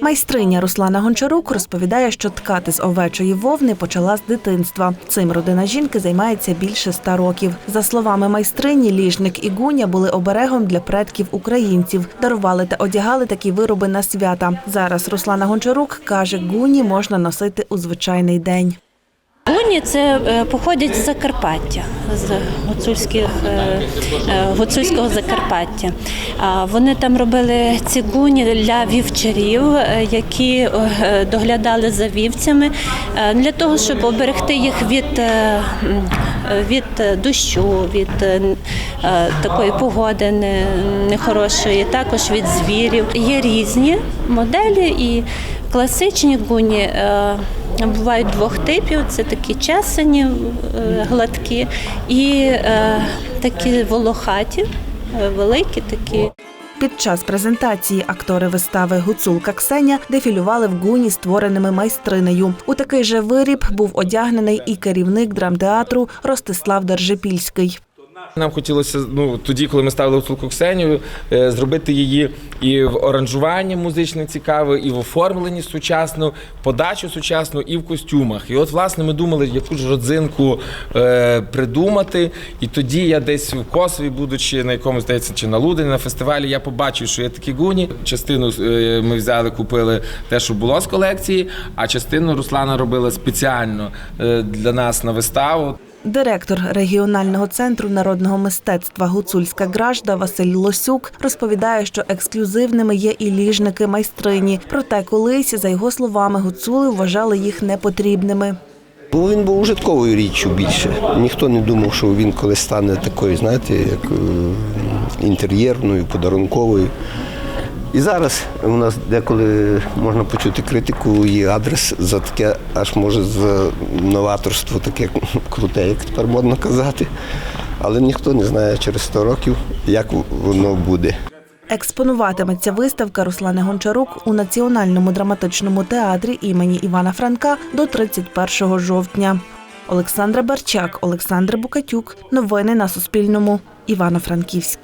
Майстриня Руслана Гончарук розповідає, що ткати з овечої вовни почала з дитинства. Цим родина жінки займається більше ста років. За словами майстрині, ліжник і гуня були оберегом для предків українців. Дарували та одягали такі вироби на свята. Зараз Руслана Гончарук каже, гуні можна носити у звичайний день. Гуні це е, походять з Закарпаття, з гуцульських, е, е, гуцульського Закарпаття. Вони там робили ці гуні для вівчарів, які доглядали за вівцями, для того, щоб оберегти їх від, від дощу, від такої погоди нехорошої, також від звірів. Є різні моделі і класичні гуні. е, Бувають двох типів: це такі чесані, е, гладкі і е, такі волохаті, великі такі. Під час презентації актори вистави Гуцулка Ксеня дефілювали в гуні, створеними майстринею. У такий же виріб був одягнений і керівник драмтеатру Ростислав Держипільський. Нам хотілося ну тоді, коли ми ставили Гуцулку Ксенію, е, зробити її і в оранжуванні музичне цікаве, і в оформленні сучасно, подачу сучасну, і в костюмах. І от, власне, ми думали, яку ж родзинку е, придумати. І тоді я десь в Косові, будучи на якомусь здається, чи на Лудені, на фестивалі, я побачив, що є такі гуні. Частину е, ми взяли, купили те, що було з колекції, а частину Руслана робила спеціально е, для нас на виставу. Директор регіонального центру народного мистецтва Гуцульська Гражда Василь Лосюк розповідає, що ексклюзивними є і ліжники майстрині. Проте колись, за його словами, гуцули вважали їх непотрібними. Бо він був ужитковою річчю більше. Ніхто не думав, що він колись стане такою, знаєте, як е, інтер'єрною, подарунковою. І зараз у нас деколи можна почути критику і адрес за таке, аж може за новаторство таке круте, як тепер модно казати. Але ніхто не знає через 100 років, як воно буде. Експонуватиметься виставка Руслани Гончарук у Національному драматичному театрі імені Івана Франка до 31 жовтня. Олександра Барчак, Олександр Букатюк. Новини на Суспільному. Івано-Франківськ.